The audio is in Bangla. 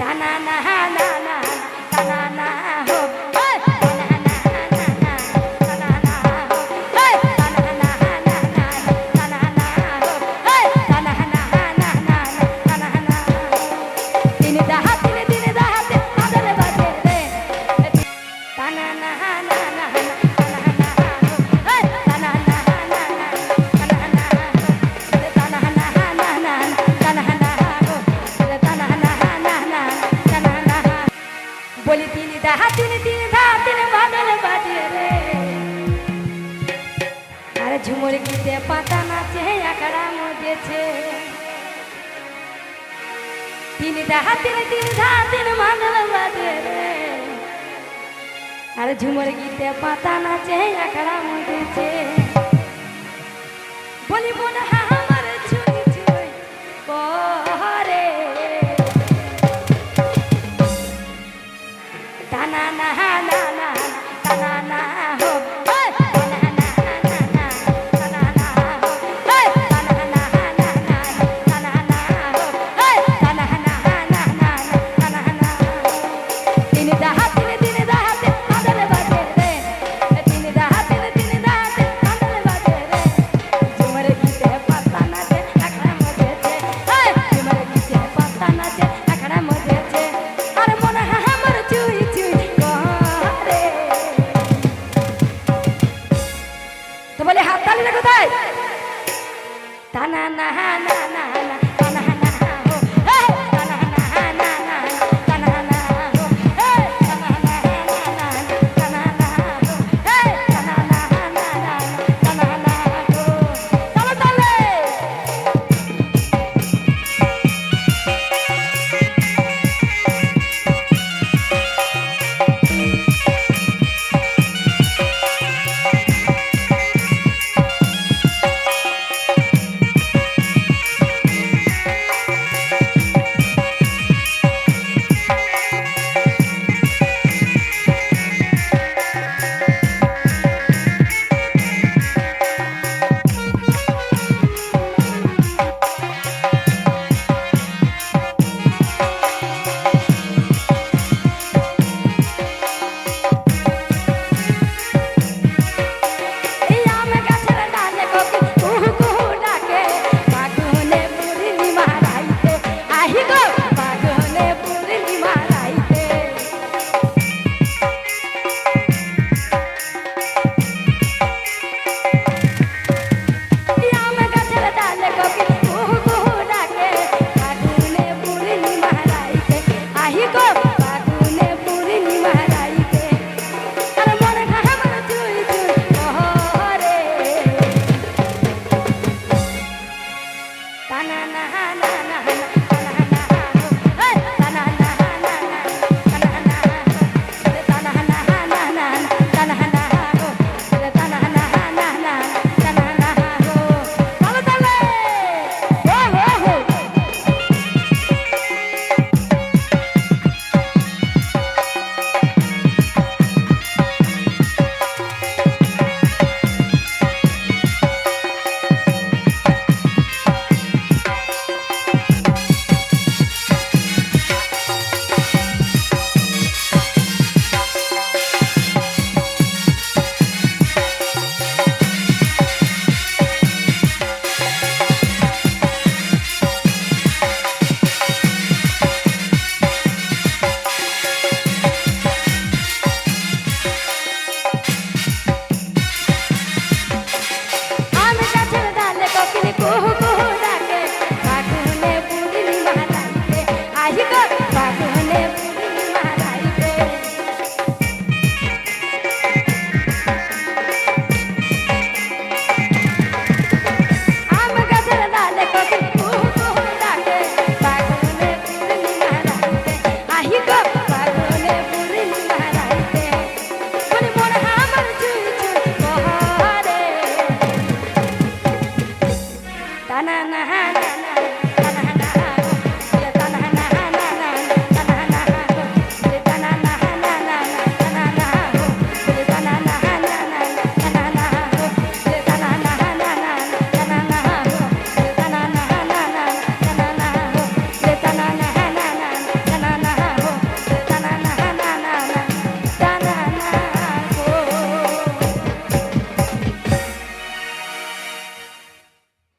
টানা না না না টানা না হো। বলি তিনি দাহা তিনি তিনি দাহা তিনি বাদল বাজে রে। আরে ঝুমুর গীতে পাতা নাচে, আখড়া মজেছে। তিনি দাহা তিনি তিনি দাহা তিনি বাদল বাজে রে। আরে ঝুমুর গীতে পাতা নাচে, আখড়া মজেছে। বলি মনে হয় কালিনা কোথায়? না না না না না na na na.